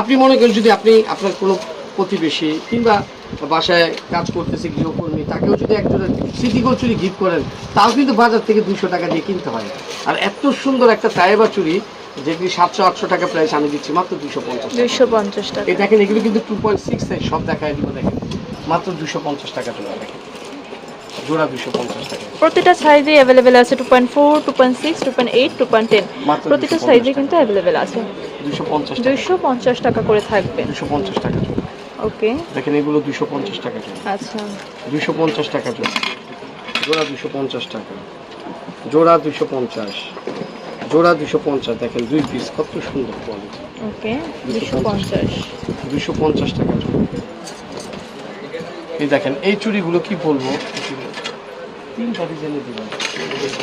আপনি মনে করেন যদি আপনি আপনার কোনো প্রতিবেশী কিংবা বাসায় কাজ করতেছে গৃহকর্মী তাকেও যদি একজনের স্মৃতি চুরি গিফট করেন তাও কিন্তু বাজার থেকে দুশো টাকা দিয়ে কিনতে হয়। আর এত সুন্দর একটা তায়েবা চুরি যেটি সাতশো আটশো টাকা প্রাইস আমি দিচ্ছি মাত্র দুশো পঞ্চাশ টাকা। দুইশো পঞ্চাশ টাকা। এই দেখেন এগুলো কিন্তু টু পয়েন্ট সিক্স সাইজ সব দেখায় দিব দেখেন। মাত্র দুশো পঞ্চাশ টাকা জোড়া দেখেন। জোড়া দুশো পঞ্চাশ টাকা। প্রতিটা সাইজে অ্যাভেলেবেল আছে two point four two point six two point eight two point ten প্রতিটা 250 সাইজে কিন্তু অ্যাভেলেবেল আছে। দুশো পঞ্চাশ টাকা। পঞ্চাশ টাকা করে থাকবে। দুশো পঞ্চাশ টাকা জোড়া। ওকে। দেখেন এগুলো দুশো পঞ্চাশ টাকা জোড়া। আচ্ছা। দুশো পঞ্চাশ টাকা জোড়া। জোড়া দুশো পঞ্চাশ টাকা। জোড়া দুশো পঞ্চাশ। জোড়া দুশো পঞ্চাশ। দেখেন দুই পিস কত সুন্দর কোয়ালিটি ওকে দুশো পঞ্চাশ। দুশো পঞ্চাশ। টাকা এই দেখেন এই চুড়িগুলো কি বলব?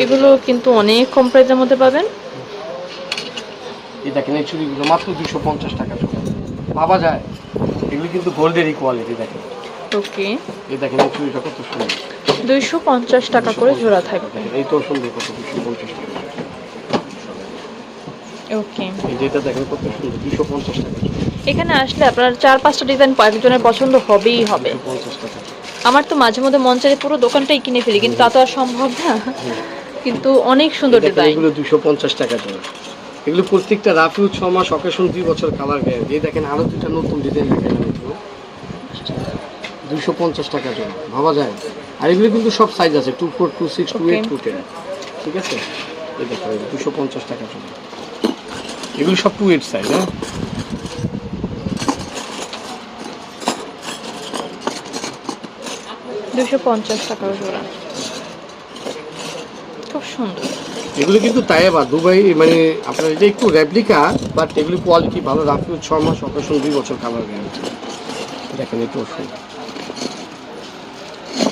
এগুলো কিন্তু অনেক কম প্রাইসের মধ্যে পাবেন। এই দেখেন এই চুড়িগুলো মাত্র দুশো পঞ্চাশ টাকা জোড়া পাওয়া যায় এগুলো কিন্তু গোল্ডেরই কোয়ালিটি দেখেন। ওকে। এই দেখেন এই চুড়িটা কত সুন্দর। দুইশো পঞ্চাশ টাকা করে জোড়া থাকবে। এই তো সুন্দর কত দুশো পঞ্চাশ টাকা। ওকে। এই যেটা দেখেন কত সুন্দর দুশো পঞ্চাশ টাকা। এখানে আসলে আপনার চার পাঁচটা ডিজাইন একজনের পছন্দ হবেই হবে। পঞ্চাশ টাকা। আমার তো মাঝে মধ্যে মন চাইলে পুরো দোকানটাই কিনে ফেলি কিন্তু তা তো আর সম্ভব না। কিন্তু অনেক সুন্দর ডিজাইন এগুলো দুশো পঞ্চাশ টাকা জোড়া। এগুলো প্রত্যেকটা রাফিউ ছ মাস অকেশন দুই বছর কালার গ্যারেন্টি এই দেখেন আরও দুটা নতুন ডিজাইন দেখেন দুশো পঞ্চাশ টাকা জন্য ভাবা যায়। আর এগুলো কিন্তু সব সাইজ আছে two four two six two. Eight two ten ঠিক আছে? এই দেখো দুশো পঞ্চাশ টাকা জন্য। এগুলো সব টু এইট সাইজ হ্যাঁ? দুশো পঞ্চাশ টাকা জোড়া। খুব সুন্দর। এগুলো কিন্তু তাইবা দুবাই মানে আপনার এটা একটু রেপ্লিকা বাট এগুলি কোয়ালিটি ভালো রাফিউ ছ মাস অকেশন দুই বছর কালার গ্যারেন্টি দেখেন একটু ওষুধ।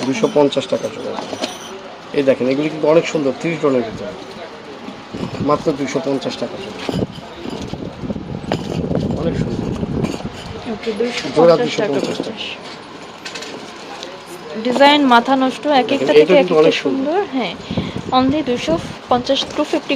দুশো পঞ্চাশ টাকা জোড়া। এই দেখেন এগুলি কিন্তু অনেক সুন্দর ত্রিশ টনের ভিতরে। মাত্র দুশো পঞ্চাশ টাকা জোড়া। অনেক সুন্দর। দুশো জোড়া পঞ্চাশ টাকা। ডিজাইন মাথা নষ্ট এক একটা থেকে এক একটা সুন্দর হ্যাঁ। অনলি দুশো পঞ্চাশ টু ফিফটি